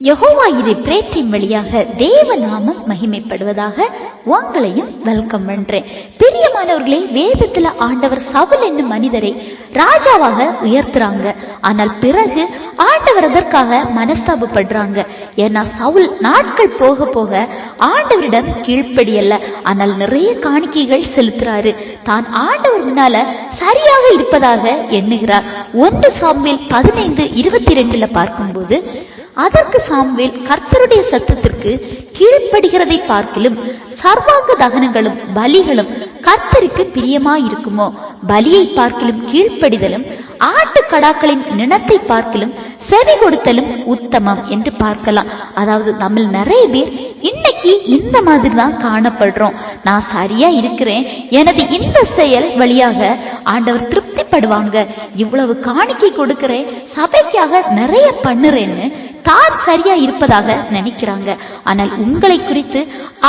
யகோவா இரு பிரேற்றின் வழியாக தேவ நாமம் மகிமைப்படுவதாக உங்களையும் வெல்கம் பண்றேன். பிரியமானவர்களே வேதத்துல ஆண்டவர் சவுல் என்னும் மனிதரை ராஜாவாக உயர்த்துறாங்க. ஆனால் பிறகு ஆண்டவர் அதற்காக மனஸ்தாபப்படுறாங்க. ஏன்னா சவுல் நாட்கள் போக போக ஆண்டவரிடம் கீழ்ப்படியல்ல ஆனால் நிறைய காணிக்கைகள் செலுத்துறாரு. தான் ஆண்டவர் முன்னால சரியாக இருப்பதாக எண்ணுகிறார். ஒன்று சாம்பில் பதினைந்து இருபத்தி ரெண்டுல பார்க்கும்போது அதற்கு சாம்வேல் கர்த்தருடைய சத்தத்திற்கு கீழ்ப்படுகிறதை பார்க்கிலும் சர்வாங்க தகனங்களும் பலிகளும் கர்த்தருக்கு பிரியமாயிருக்குமோ? பலியை பார்க்கிலும் கீழ்ப்படிதலும் ஆட்டுக்கடாக்களின் நினத்தை பார்க்கிலும் செவி கொடுத்தலும் உத்தமம் என்று பார்க்கலாம். அதாவது நம்ம நிறைய பேர் இன்னைக்கு இந்த மாதிரி தான் காணப்படுறோம். நான் சரியா இருக்கிறேன். எனது இந்த செயல் வழியாக ஆண்டவர் திருப்திப்படுவாங்க இவ்வளவு காணிக்கை கொடுக்கிறேன். சபைக்காக நிறைய பண்ணுறேன்னு தான் சரியா இருப்பதாக நினைக்கிறாங்க. ஆனால் உங்களை குறித்து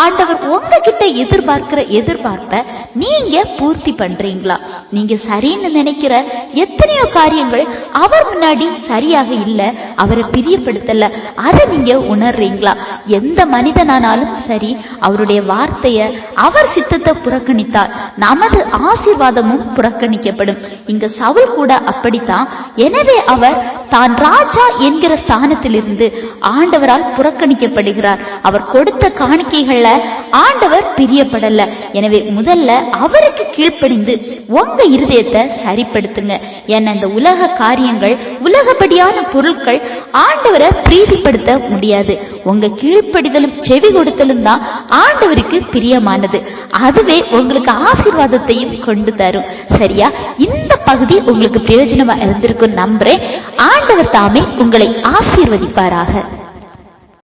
ஆண்டவர் உங்ககிட்ட எதிர்பார்க்கிற எதிர்பார்ப்ப நீங்க பூர்த்தி பண்றீங்களா? நீங்க சரின்னு நினைக்கிற எத்தனையோ காரியங்கள் அவர் முன்னாடி சரியாக இல்ல அவரை பிரியப்படுத்தல அதை நீங்க உணர்றீங்களா? எந்த மனிதனானாலும் சரி அவருடைய வார்த்தைய அவர் சித்தத்தை புறக்கணித்தால் நமது ஆசீர்வாதமும் புறக்கணிக்கப்படும். இங்க சவுல் கூட அப்படித்தான். எனவே அவர் தான் ராஜா என்கிற ஸ்தானத்திலிருந்து ஆண்டவரால் புறக்கணிக்கப்படுகிறார். அவர் கொடுத்த காணிக்கைகள்ல ஆண்டவர் பிரியப்படல. எனவே முதல்ல அவருக்கு கீழ்ப்படிந்து உங்க இருதயத்தை சரிப்படுத்துங்க. ஏன்னா இந்த உலக காரியங்கள் உலகப்படியான பொருட்கள் ஆண்டவரை பிரீதிப்படுத்த முடியாது. உங்க கீழ்ப்படிதலும் செவி கொடுத்தலும் தான் ஆண்டவருக்கு பிரியமானது. அதுவே உங்களுக்கு ஆசீர்வாதத்தையும் கொண்டு தரும். சரியா? இந்த பகுதி உங்களுக்கு பிரயோஜனமா இருந்திருக்கும் நம்புறேன். ஆண்டவர் தாமே உங்களை ஆசீர்வதிப்பாராக.